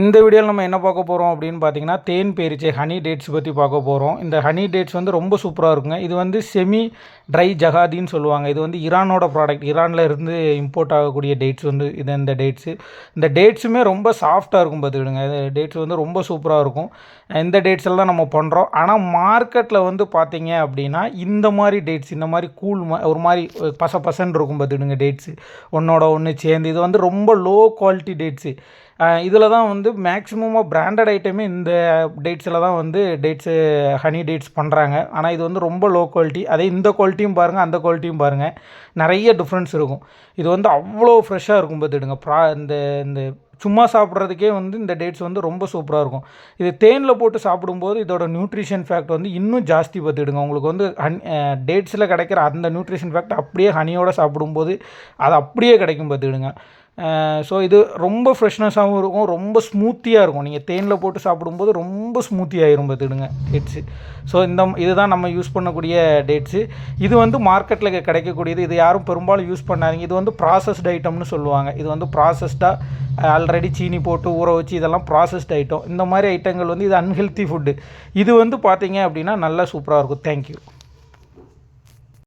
இந்த வீடியோவில் நம்ம என்ன பார்க்க போகிறோம் அப்படின்னு பார்த்தீங்கன்னா தேன் பேரிச்சை ஹனி டேட்ஸ் பற்றி பார்க்க போகிறோம் இந்த ஹனி டேட்ஸ் வந்து ரொம்ப சூப்பராக இருக்குங்க. இது வந்து செமி ட்ரை ஜகாதின்னு சொல்லுவாங்க. இது வந்து ஈரானோட ப்ராடக்ட் ஈரானில் இருந்து இம்போர்ட் ஆகக்கூடிய டேட்ஸ் வந்து இது இந்த டேட்ஸு இந்த டேட்ஸுமே ரொம்ப சாஃப்டாக இருக்கும் பார்த்துக்கிடுங்க. இந்த டேட்ஸ் வந்து ரொம்ப சூப்பராக இருக்கும். இந்த டேட்ஸ் எல்லாம் நம்ம பண்ணுறோம் ஆனால் மார்க்கெட்டில் வந்து பார்த்தீங்க அப்படின்னா இந்த மாதிரி டேட்ஸ் இந்த மாதிரி கூல் மா ஒரு மாதிரி பச பசன்னு இருக்கும் பார்த்துக்கிடுங்க டேட்ஸு ஒன்றோட ஒன்று சேர்ந்து. இது வந்து ரொம்ப லோ குவாலிட்டி டேட்ஸு இதில் தான் வந்து மேக்ஸிமமாக பிராண்டட் ஐட்டமே இந்த டேட்ஸில் தான் வந்து டேட்ஸு ஹனி டேட்ஸ் பண்ணுறாங்க ஆனால் இது வந்து ரொம்ப லோ குவாலிட்டி அதே இந்த குவாலிட்டியும் பாருங்கள் அந்த குவாலிட்டியும் பாருங்கள் நிறைய டிஃப்ரென்ஸ் இருக்கும். இது வந்து அவ்வளோ ஃப்ரெஷ்ஷாக இருக்கும் பார்த்துடுங்க. ப்ரா இந்த இந்த சும்மா சாப்பிட்றதுக்கே வந்து இந்த டேட்ஸ் வந்து ரொம்ப சூப்பராக இருக்கும். இது தேனில் போட்டு சாப்பிடும்போது இதோட நியூட்ரிஷன் ஃபேக்ட் வந்து இன்னும் ஜாஸ்தி பார்த்துடுங்க. உங்களுக்கு வந்து ஹன் டேட்ஸில் கிடைக்கிற அந்த நியூட்ரிஷன் ஃபேக்ட் அப்படியே ஹனியோடு சாப்பிடும்போது அது அப்படியே கிடைக்கும் பார்த்துடுங்க. ஸோ இது ரொம்ப ஃப்ரெஷ்னஸாகவும் இருக்கும் ரொம்ப ஸ்மூத்தியாக இருக்கும். நீங்கள் தேனில் போட்டு சாப்பிடும்போது ரொம்ப ஸ்மூத்தியாகிரும் பார்த்துடுங்க டேட்ஸு ஸோ இந்த இதுதான் நம்ம யூஸ் பண்ணக்கூடிய டேட்ஸு இது வந்து மார்க்கெட்டில் கிடைக்கக்கூடியது. இது யாரும் பெரும்பாலும் யூஸ் பண்ணாதீங்க. இது வந்து ப்ராசஸ்ட் ஐட்டம்னு சொல்லுவாங்க. இது வந்து ப்ராசஸ்டாக ஆல்ரெடி சீனி போட்டு ஊற வச்சு இதெல்லாம் ப்ராசஸ்ட் ஐட்டம் இந்த மாதிரி ஐட்டங்கள் வந்து இது அன்ஹெல்த்தி ஃபுட்டு இது வந்து பார்த்தீங்க அப்படின்னா நல்லா சூப்பராக இருக்கும். தேங்க்யூ